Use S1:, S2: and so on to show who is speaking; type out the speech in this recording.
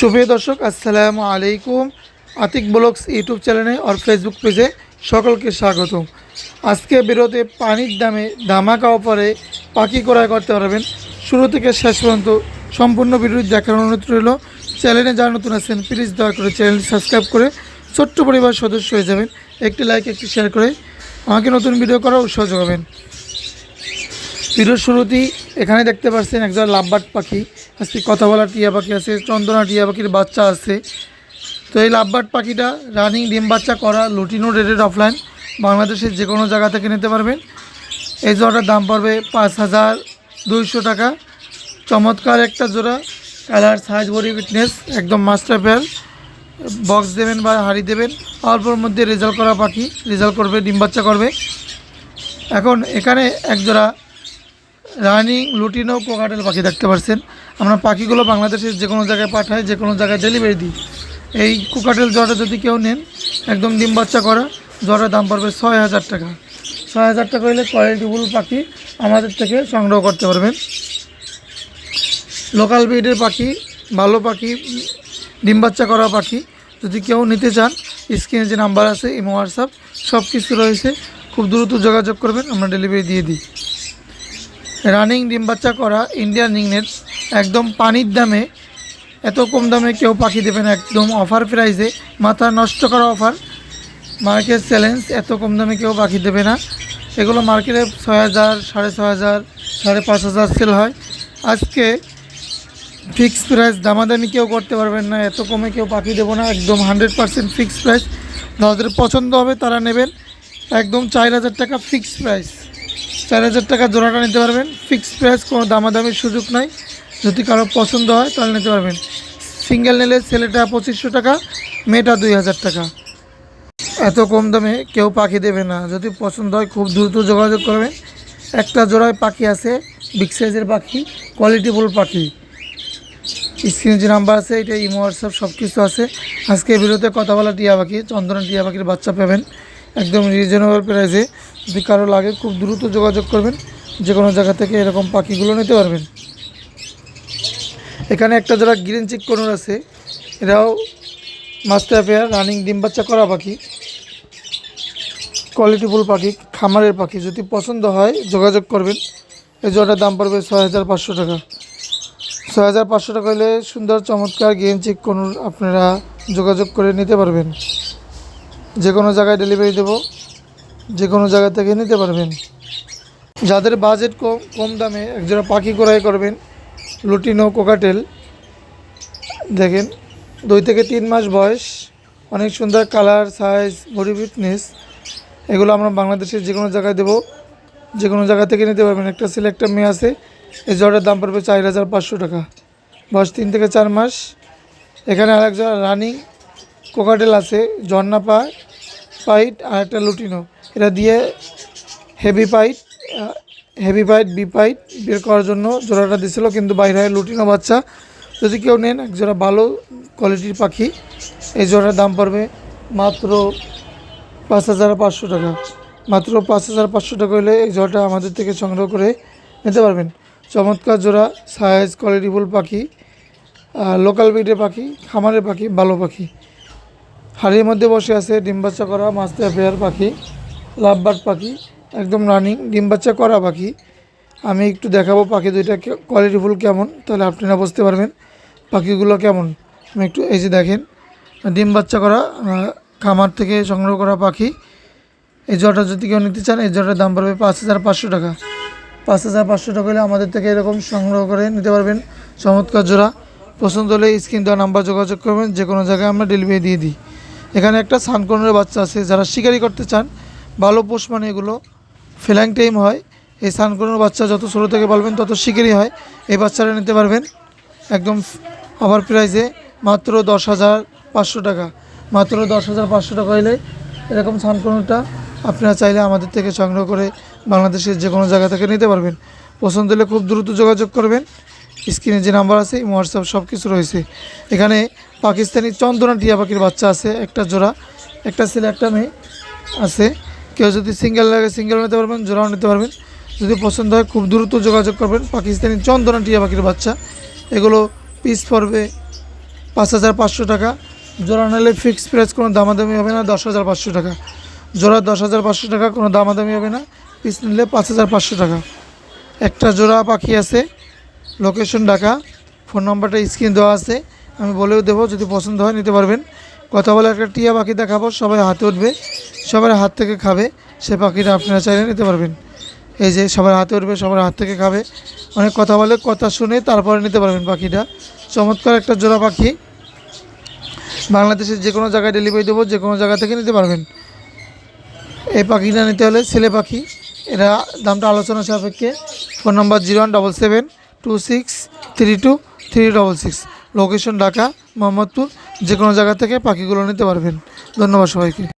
S1: সুপ্রিয় দর্শক, আসসালামু আলাইকুম। আতিক ব্লগস ইউটিউব চ্যানেলে আর ফেসবুক পেজে সকলকে স্বাগত আজকে বিরোধে পানির দামে ধামাকা অফারে পাখি ক্রয় করতে পারবেন। শুরু থেকে শেষ পর্যন্ত সম্পূর্ণ ভিডিও দেখার অনুরোধ রইল। চ্যানেলে যারা নতুন আছেন প্লিজ দয়া করে চ্যানেলটি সাবস্ক্রাইব করে ছোট্ট পরিবার সদস্য হয়ে যাবেন। একটি লাইক একটি শেয়ার করে আমাকে নতুন ভিডিও করার উৎসাহ যোগাবেন। ভিডিওর শুরুতেই এখানে দেখতে পাচ্ছেন একজন লাভবাট পাখি, আজকে কথা বলা টিয়া পাখি আছে, চন্দনা টিয়া পাখির বাচ্চা আছে। তো এই লাভবাট পাখিটা রানিং ডিম বাচ্চা করা লুটিনো রেডেড অফলাইন বাংলাদেশের যে কোনো জায়গা থেকে নিতে পারবেন। এই জোড়াটার দাম পড়বে পাঁচ হাজার দুইশো টাকা। চমৎকার একটা জোড়া, কালার সাইজ বডি ফিটনেস একদম মাস্টার পেয়ার বক্স দেবেন বা হাড়ি দেবেন, অল্পর মধ্যে রেজাল্ট করা পাখি রেজাল্ট করবে, ডিম বাচ্চা করবে। এখন এখানে এক জোড়া রানিং, লুটিনো, কোকাটেল পাখি দেখতে পাচ্ছেন আমরা পাখিগুলো বাংলাদেশের যে কোনো জায়গায় পাঠাই যে কোনো জায়গায় ডেলিভারি দিই। এই কোকাটেল জটা যদি কেউ নেন, একদম ডিম বাচ্চা করা জটার দাম পড়বে ছয় হাজার টাকা। ছয় হাজার টাকা হলে কোয়ালিটিফুল পাখি আমাদের থেকে সংগ্রহ করতে পারবেন। লোকাল ব্রিডের পাখি, ভালো পাখি, ডিম বাচ্চা করা পাখি, যদি কেউ নিতে চান, স্ক্রিনে যে নাম্বার আছে, ইমো, হোয়াটসঅ্যাপ সব কিছু রয়েছে। খুব দ্রুত যোগাযোগ করবেন, আমরা ডেলিভারি দিয়ে দিই। রানিং ডিম বাচ্চা করা ইন্ডিয়ান রিংনেট একদম পানির দামে, এত কম দামে কেউ পাখি দেবে না, একদম অফার প্রাইসে মাথা নষ্ট করা অফার মার্কেট চ্যালেঞ্জ এত কম দামে কেউ পাখি দেবে না। এগুলো মার্কেটে ছয় হাজার, সাড়ে ছয় হাজার, সাড়ে পাঁচ হাজার সেল হয়। আজকে ফিক্সড প্রাইস দামাদামি কেউ করতে পারবেন না, এত কমে কেউ পাখি দেবো না, একদম হান্ড্রেড পার্সেন্ট ফিক্সড প্রাইস যাদের পছন্দ হবে তারা নেবেন। একদম চার হাজার টাকা ফিক্সড প্রাইস চার হাজার টাকা জোড়াটা নিতে পারবেন। ফিক্সড প্রাইস, কোনো দামাদামির সুযোগ নাই। যদি কারও পছন্দ হয় তাহলে নিতে পারবেন। সিঙ্গেল নিলে ছেলেটা পঁচিশশো টাকা, মেয়েটা দুই হাজার টাকা। এত কম দামে কেউ পাখি দেবে না। যদি পছন্দ হয় খুব দ্রুত যোগাযোগ করবেন। একটা জোড়ায় পাখি আছে, বিগ সাইজের পাখি কোয়ালিটিফুল পাখি। স্ক্রিনে যে নাম্বার আছে, এটা ইমো, হোয়াটসঅ্যাপ সব কিছু আছে। আজকে বিরুদ্ধে কথা বলা টিয়া পাখি, চন্দনা টিয়া পাখির বাচ্চা পাবেন। একদম রিজনেবল প্রাইসে যদি কারও লাগে, খুব দ্রুত যোগাযোগ করবেন। যে কোনো জায়গা থেকে এরকম পাখিগুলো নিতে পারবেন। এখানে একটা যারা গ্রিন চিক কোনোর আছে, এরাও মাস্টার পেয়ার রানিং ডিম বাচ্চা করা পাখি। কোয়ালিটিফুল পাখি, খামারের পাখি। যদি পছন্দ হয়, যোগাযোগ করবেন। এই জোড়াটার দাম পড়বে ছয় হাজার পাঁচশো টাকা। ছয় হাজার পাঁচশো টাকা হলে সুন্দর, চমৎকার গ্রিন চিক কোনোর আপনারা যোগাযোগ করে নিতে পারবেন। যে কোনো জায়গায় ডেলিভারি দেবো। যে কোনো জায়গা থেকে নিতে পারবেন। যাদের বাজেট কম কম দামে একজোড়া পাখি ক্রয় করবেন, লুটিনো, কোকাটেল, দেখেন, দুই থেকে তিন মাস বয়স, অনেক সুন্দর কালার সাইজ বডি ফিটনেস এগুলো আমরা বাংলাদেশের যে কোনো জায়গায় দেবো। যে কোনো জায়গা থেকে নিতে পারবেন। একটা ছেলে একটা মেয়ে আছে, এই জোড়ার দাম পড়বে চার হাজার পাঁচশো টাকা। বয়স তিন থেকে চার মাস। এখানে আরেক জোড়া রানিং কোকাটেল আছে ঝর্ণা পা পাইট আর একটা লুটিনো। এটা দিয়ে হেভি পাইট হেভি পাইট বি পাইট বের করার জন্য জোড়াটা দিছিল কিন্তু বাইরে হয় লুটিনো বাচ্চা। যদি কেউ নেন, এক জোড়া ভালো কোয়ালিটির পাখি, এই জোড়ার দাম পড়বে মাত্র পাঁচ হাজার পাঁচশো টাকা। মাত্র পাঁচ হাজার পাঁচশো টাকা হলে এই জোড়াটা আমাদের থেকে সংগ্রহ করে নিতে পারবেন। চমৎকার জোড়া সাইজ কোয়ালিটিফুল পাখি লোকাল ব্রিডের পাখি, খামারের পাখি, ভালো পাখি। হাড়ির মধ্যে বসে আছে ডিম বাচ্চা করা মাস্তে পেয়ার পাখি। লাভবার্ড পাখি, একদম রানিং ডিম বাচ্চা করা পাখি। আমি একটু দেখাবো পাখি দুইটা কোয়ালিটিফুল কেমন, তাহলে আপনারা বুঝতে পারবেন পাখিগুলো কেমন। আমি একটু এই যে দেখেন, ডিম বাচ্চা করা খামার থেকে সংগ্রহ করা পাখি। এই জোড়াটা যদি কেউ নিতে চান, এই জোড়াটার দাম পড়বে পাঁচ হাজার পাঁচশো টাকা। পাঁচ হাজার পাঁচশো টাকা হলে আমাদের থেকে এরকম সংগ্রহ করে নিতে পারবেন। চমৎকার জোড়া। পছন্দ হলে স্ক্রিন দেওয়া নাম্বার যোগাযোগ করবেন যে কোনো জায়গায় আমরা ডেলিভারি দিয়ে দিই। এখানে একটা সানকনের বাচ্চা আছে, যারা শিকারি করতে চান ভালো পোষ মানে এগুলো। ফেলাইং টাইম হয়, এই সানকনের বাচ্চা যত ছোটো থেকে বলবেন তত শিকারি হয়, এই বাচ্চাটা নিতে পারবেন। একদম অফার প্রাইসে মাত্র দশ হাজার পাঁচশো টাকা। মাত্র দশ হাজার পাঁচশো টাকা হলে এরকম সানকনটা আপনারা চাইলে আমাদের থেকে সংগ্রহ করে বাংলাদেশের যে কোনো জায়গা থেকে নিতে পারবেন। পছন্দ হলে খুব দ্রুত যোগাযোগ করবেন। স্ক্রিনে যে নাম্বার আছে হোয়াটসঅ্যাপ সব কিছু রয়েছে। এখানে পাকিস্তানি চন্দনা টিয়া পাখির বাচ্চা আছে, একটা জোড়া, একটা ছেলে, একটা মেয়ে আছে। কেউ যদি সিঙ্গেল লাগে সিঙ্গেল নিতে পারবেন, জোড়াও নিতে পারবেন। যদি পছন্দ হয়, খুব দ্রুত যোগাযোগ করবেন। পাকিস্তানি চন্দনা টিয়া পাখির বাচ্চা। এগুলো পিস পড়বে পাঁচ হাজার পাঁচশো টাকা। জোড়া নিলে ফিক্সড প্রাইস কোনো দামাদামি হবে না, দশ হাজার পাঁচশো টাকা। জোড়া দশ হাজার পাঁচশো টাকা, কোনো দামাদামি হবে না। পিস নিলে পাঁচ হাজার পাঁচশো টাকা। একটা জোড়া পাখি আছে লোকেশন ঢাকা। ফোন নাম্বারটা স্ক্রিন দেওয়া আছে। আমি বলেও দেবো, যদি পছন্দ হয় নিতে পারবেন। কথা বলে একটা টিয়া পাখি দেখাবো, সবাই হাতে উঠবে। সবার হাত থেকে খাবে, সে পাখিটা আপনারা চাইলে নিতে পারবেন। এই যে সবার হাতে উঠবে, সবার হাত থেকে খাবে। অনেক কথা বলে, কথা শুনে তারপরে নিতে পারবেন পাখিটা। চমৎকার একটা জোড়া পাখি। বাংলাদেশের যে কোনো জায়গায় ডেলিভারি দেবো, যে কোনো জায়গা থেকে নিতে পারবেন। এই পাখিটা নিতে হলে ছেলে পাখি। এরা দামটা আলোচনা সাপেক্ষে phone number zero one double seven two six three two three double six. Location Dhaka, Mohammadpur. যে কোনো জায়গা থেকে পাখিগুলো নিতে পারবেন। ধন্যবাদ সবাইকে।